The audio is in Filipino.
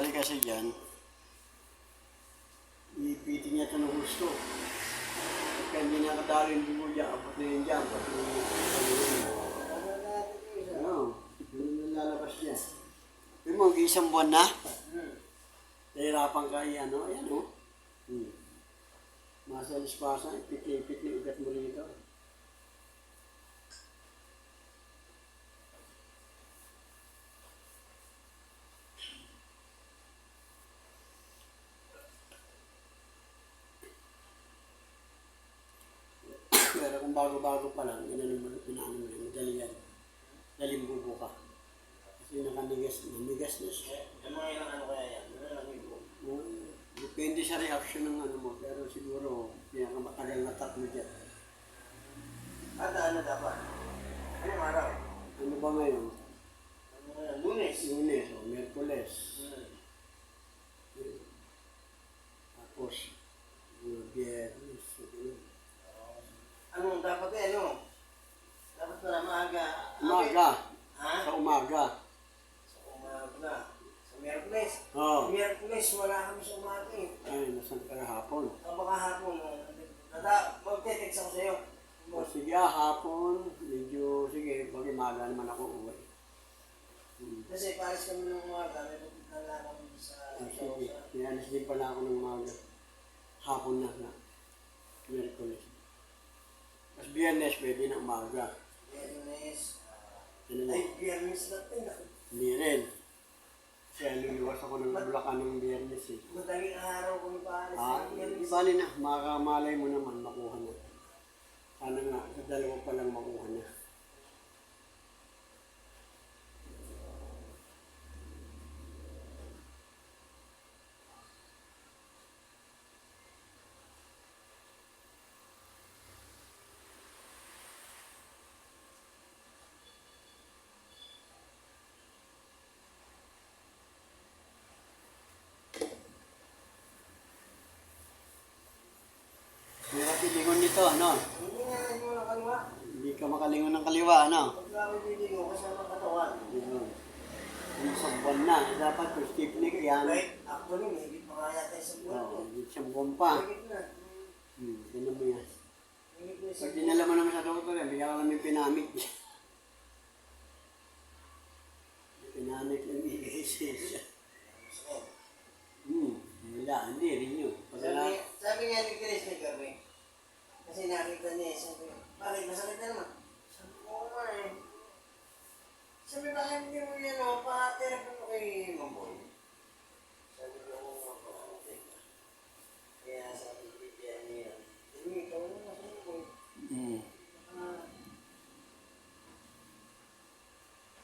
nangyari kasi dyan, ipitin niya ito ng gusto. Pagka hindi nakadalo yung dugo dyan, abot na yun dyan, pati yung ano, yun lalabas dyan. Yung mga isang buwan na, nahirapan ka yan, ano, ayan o. Oh. Hmm. Masa alis-pasan, ipit-ipit ugat mo rito. Pero kung bago-bago pa lang, yun ano mo, pinaano mo yun, madali yan. Daling bubo ka. Kasi nakanigas, nanigas na siya. Yung mga ilang ano kaya yan? Ano lang yung Oo. Depende sa reaction ng ano mo, pero siguro, pinakamatagal na tatlo dyan. At ano dapat? Anong araw? Ano ba ngayon? Ano nga, lunes. Lunes o Merkules. Hmm. Tapos, uh, Biyernes. so, ganun. Ano dapat eh, ano? Dapat pala maaga. Umaga. Ha? Sa umaga. Sa umaga. Sa Miyerkules. Oo. Miyerkules, wala kami sa umaga eh. Ay, nasan ka hapon? O baka hapon. Nata, magte-text ako sa'yo. O sige, ah, hapon. Medyo, sige, pag umaga naman ako uwi. Hmm. Kasi pares kami ng umaga. May pupunta na kami sa... Ah, sige. Nialis din pala ako ng umaga. Hapon na na. Merkules. Tapos biyernes, pwede na umaga. Biyernes. Ano na? Ay, biyernes na. Naku. Hindi rin. Kaya luluwas ako ng Bulacan ng biyernes eh. Madaling araw kami paalis. Ah, di bali na. Makamalay mo naman, makuha na. Sana nga, sa dalawa pa lang makuha na. May nito, ano? Hindi ka makalingon ng kaliwa, ano? Ako. Yung sa buwan na, dapat kung Stephanie ka yan. Right? Actually, may higit pa kaya tayo sa buwan. Oo, hindi siyang buwan pa. Higit na. Hmm, ganun mo yan. Higit na sa Pag dinala mo naman sa doktor, yan, bigyan ka namin pinamik. pinamik yung i-assess. Hmm, wala, hindi rin yun. Sabi, sabi nga ni Chris ni Gabi, kasi